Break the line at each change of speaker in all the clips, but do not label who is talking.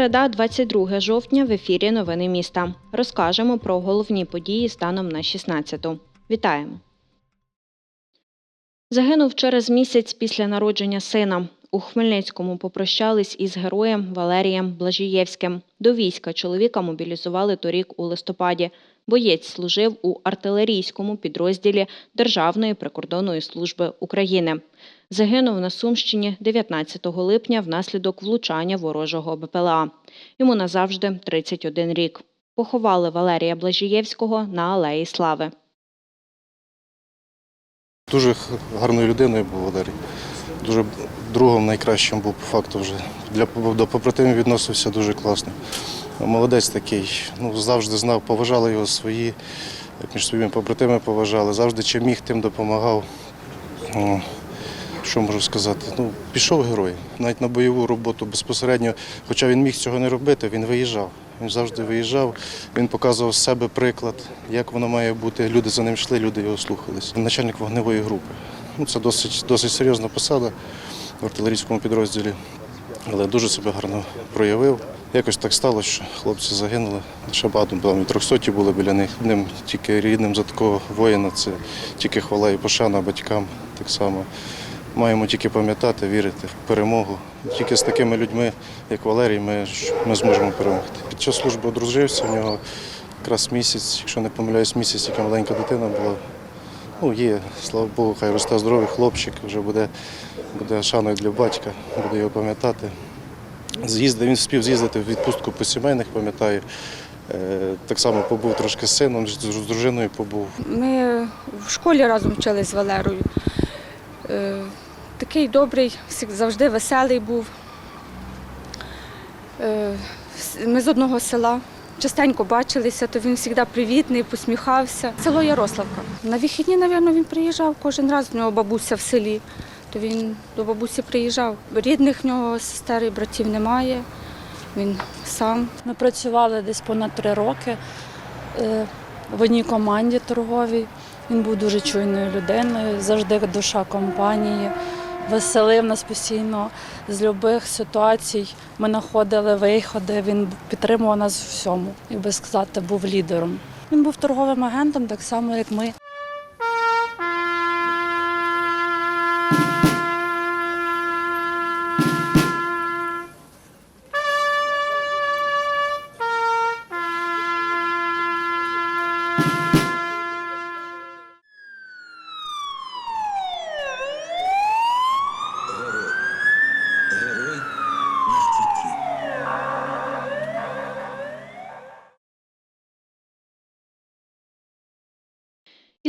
Середа, 22 жовтня, в ефірі Новини міста. Розкажемо про головні події станом на 16-ту. Вітаємо! Загинув через місяць після народження сина. У Хмельницькому попрощались із героєм Валерієм Блажієвським. До війська чоловіка мобілізували торік у листопаді. Боєць служив у артилерійському підрозділі Державної прикордонної служби України. Загинув на Сумщині 19 липня внаслідок влучання ворожого БПЛА. Йому назавжди 31 рік. Поховали Валерія Блажієвського на Алеї Слави.
Дуже гарною людиною був Валерій. Дуже другом найкращим був по факту вже. Для до побратимів відносився дуже класно. Молодець такий. Ну, завжди знав, поважали його свої, як між своїми побратимами поважали. Завжди чим міг, тим допомагав. Що можу сказати? Ну, пішов герой. Навіть на бойову роботу безпосередньо, хоча він міг цього не робити, він виїжджав. Він завжди виїжджав, він показував з себе приклад, як воно має бути. Люди за ним йшли, люди його слухались. Начальник вогневої групи. Ну, це досить, досить серйозна посада в артилерійському підрозділі, але дуже себе гарно проявив. Якось так сталося, що хлопці загинули. Ще багато там і 300 були біля них. Ним тільки рідним за такого воїна це тільки хвала і пошана батькам так само. Маємо тільки пам'ятати, вірити в перемогу. Тільки з такими людьми, як Валерій, ми, ми зможемо перемогти. Під час служби одружився, в нього якраз місяць, якщо не помиляюсь, місяць, яка маленька дитина була. Ну, є, слава Богу, хай росте здоровий хлопчик, вже буде, буде шаною для батька, буде його пам'ятати. З'їздив, він встиг з'їздити в відпустку по сімейних, пам'ятаю. Е, Так само побув трошки з сином, з дружиною побув.
Ми в школі разом вчились з Валерою. Е, Такий добрий, завжди веселий був. Е, Ми з одного села. Частенько бачилися, то він завжди привітний, посміхався. Село Ярославка. На вихідні, мабуть, він приїжджав кожен раз. В нього бабуся в селі, то він до бабусі приїжджав. Рідних в нього сестер і братів немає. Він сам.
Ми працювали десь понад три роки е, в одній команді торговій. Він був дуже чуйною людиною, завжди душа компанії, веселив нас постійно з будь-яких ситуацій. Ми знаходили виходи, він підтримував нас в всьому, і би сказати, був лідером. Він був торговим агентом, так само, як ми.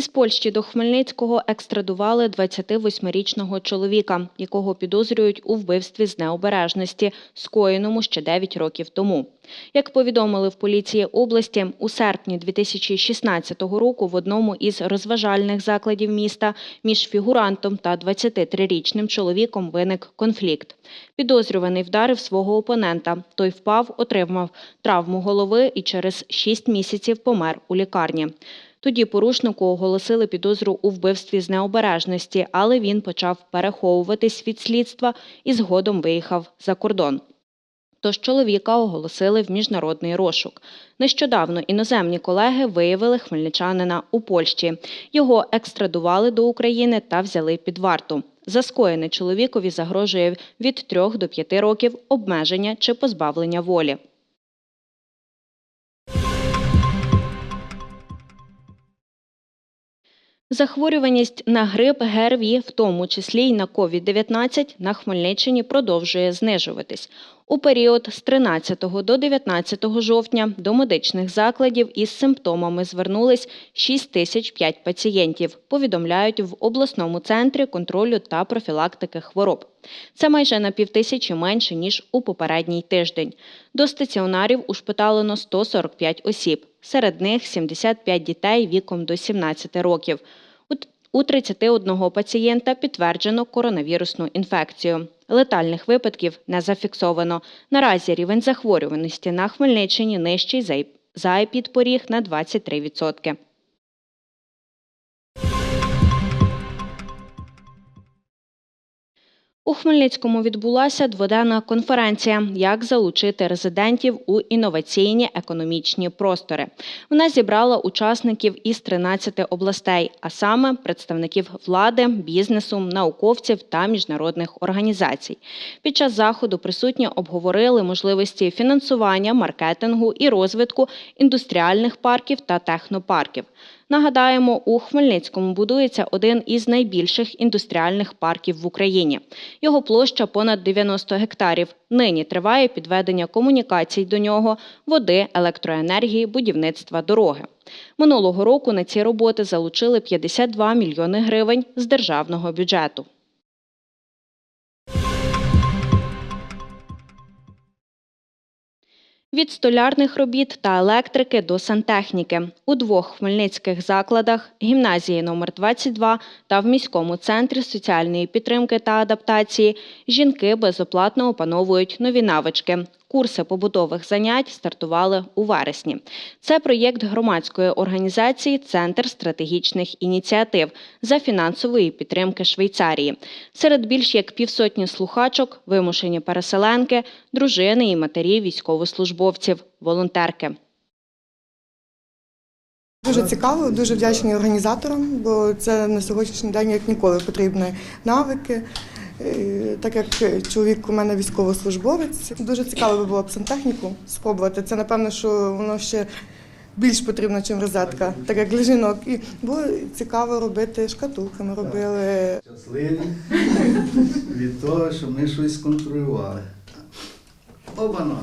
Із Польщі до Хмельницького екстрадували 28-річного чоловіка, якого підозрюють у вбивстві з необережності, скоєному ще 9 років тому. Як повідомили в поліції області, у серпні 2016 року в одному із розважальних закладів міста між фігурантом та 23-річним чоловіком виник конфлікт. Підозрюваний вдарив свого опонента. Той впав, отримав травму голови і через 6 місяців помер у лікарні. Тоді порушнику оголосили підозру у вбивстві з необережності, але він почав переховуватись від слідства і згодом виїхав за кордон. Тож чоловіка оголосили в міжнародний розшук. Нещодавно іноземні колеги виявили хмельничанина у Польщі. Його екстрадували до України та взяли під варту. За скоєне чоловікові загрожує від 3 до 5 років обмеження чи позбавлення волі. Захворюваність на грип ГРВІ, в тому числі й на COVID-19, на Хмельниччині продовжує знижуватись. У період з 13 до 19 жовтня до медичних закладів із симптомами звернулись 6 тисяч 5 пацієнтів, повідомляють в обласному центрі контролю та профілактики хвороб. Це майже на півтисячі менше, ніж у попередній тиждень. До стаціонарів ушпиталено 145 осіб, серед них 75 дітей віком до 17 років. У- У 31 пацієнта підтверджено коронавірусну інфекцію. Летальних випадків не зафіксовано. Наразі рівень захворюваності на Хмельниччині нижчий за епідпоріг на 23%. У Хмельницькому відбулася дводенна конференція Як залучити резидентів у інноваційні економічні простори. Вона зібрала учасників із 13 областей, а саме представників влади, бізнесу, науковців та міжнародних організацій. Під час заходу присутні обговорили можливості фінансування, маркетингу і розвитку індустріальних парків та технопарків. Нагадаємо, у Хмельницькому будується один із найбільших індустріальних парків в Україні. Його площа понад 90 гектарів. Нині триває підведення комунікацій до нього, води, електроенергії, будівництва дороги. Минулого року на ці роботи залучили 52 мільйони гривень з державного бюджету. Від столярних робіт та електрики до сантехніки у двох хмельницьких закладах гімназії номер 22 та в міському центрі соціальної підтримки та адаптації жінки безоплатно опановують нові навички. Курси побутових занять стартували у вересні. Це проєкт громадської організації Центр стратегічних ініціатив за фінансової підтримки Швейцарії. Серед більш як півсотні слухачок вимушені переселенки, дружини і матері військовослужбовців, волонтерки.
Дуже цікаво, дуже вдячні організаторам, бо це на сьогоднішній день як ніколи потрібні навики. Е, Так як чоловік у мене військовослужбовець, дуже цікаво би було б сантехніку спробувати. Це напевно, що воно ще більш потрібно, ніж розетка, так як для жінок. І було цікаво робити шкатулки. Ми робили
Щасливі від того, що ми щось сконструювали. Оба-на!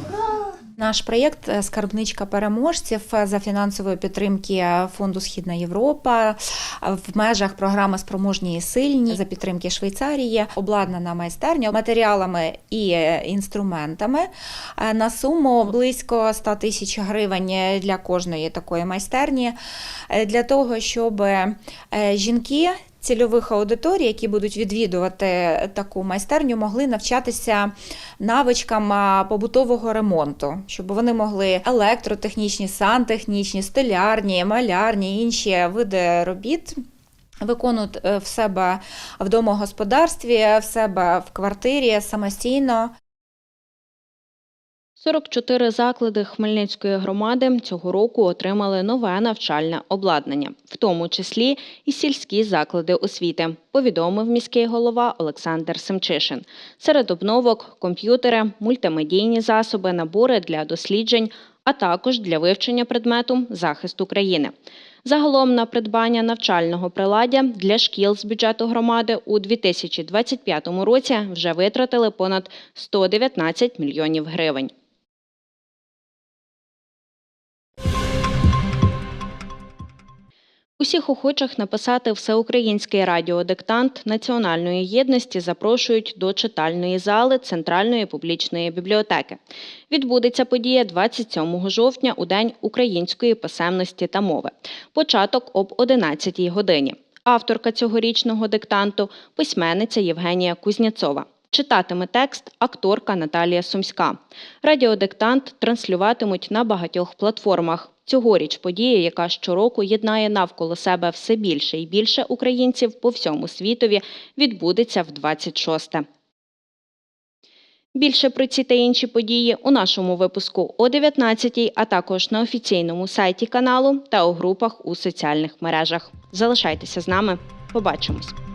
Наш проєкт е, Скарбничка переможців е, за фінансової підтримки Фонду Східна Європа е, в межах програми Спроможні і сильні за підтримки Швейцарії обладнана майстерня матеріалами і інструментами на суму близько 100 тисяч гривень для кожної такої майстерні для того, щоб жінки. Цільових аудиторій, які будуть відвідувати таку майстерню, могли навчатися навичкам побутового ремонту, щоб вони могли електротехнічні, сантехнічні, столярні, малярні, інші види робіт. Виконують е, в себе в домогосподарстві, в себе в квартирі самостійно.
44 заклади Хмельницької громади цього року отримали нове навчальне обладнання, в тому числі і сільські заклади освіти, повідомив міський голова Олександр Семчишин. Серед обновок комп'ютери, мультимедійні засоби, набори для досліджень, а також для вивчення предмету захист України. Загалом на придбання навчального приладдя для шкіл з бюджету громади у 2025 році вже витратили понад 119 мільйонів гривень. Усіх охочих написати всеукраїнський радіодиктант національної єдності запрошують до читальної зали Центральної публічної бібліотеки. Відбудеться подія 27 жовтня у День української писемності та мови. Початок об 11 годині. Авторка цьогорічного диктанту письменниця Євгенія Кузняцова. Читатиме текст акторка Наталія Сумська. Радіодиктант транслюватимуть на багатьох платформах. Цьогоріч подія, яка щороку єднає навколо себе все більше і більше українців по всьому світові, відбудеться в 26-те. Більше про ці та інші події у нашому випуску о 19-й, а також на офіційному сайті каналу та у групах у соціальних мережах. Залишайтеся з нами. Побачимось!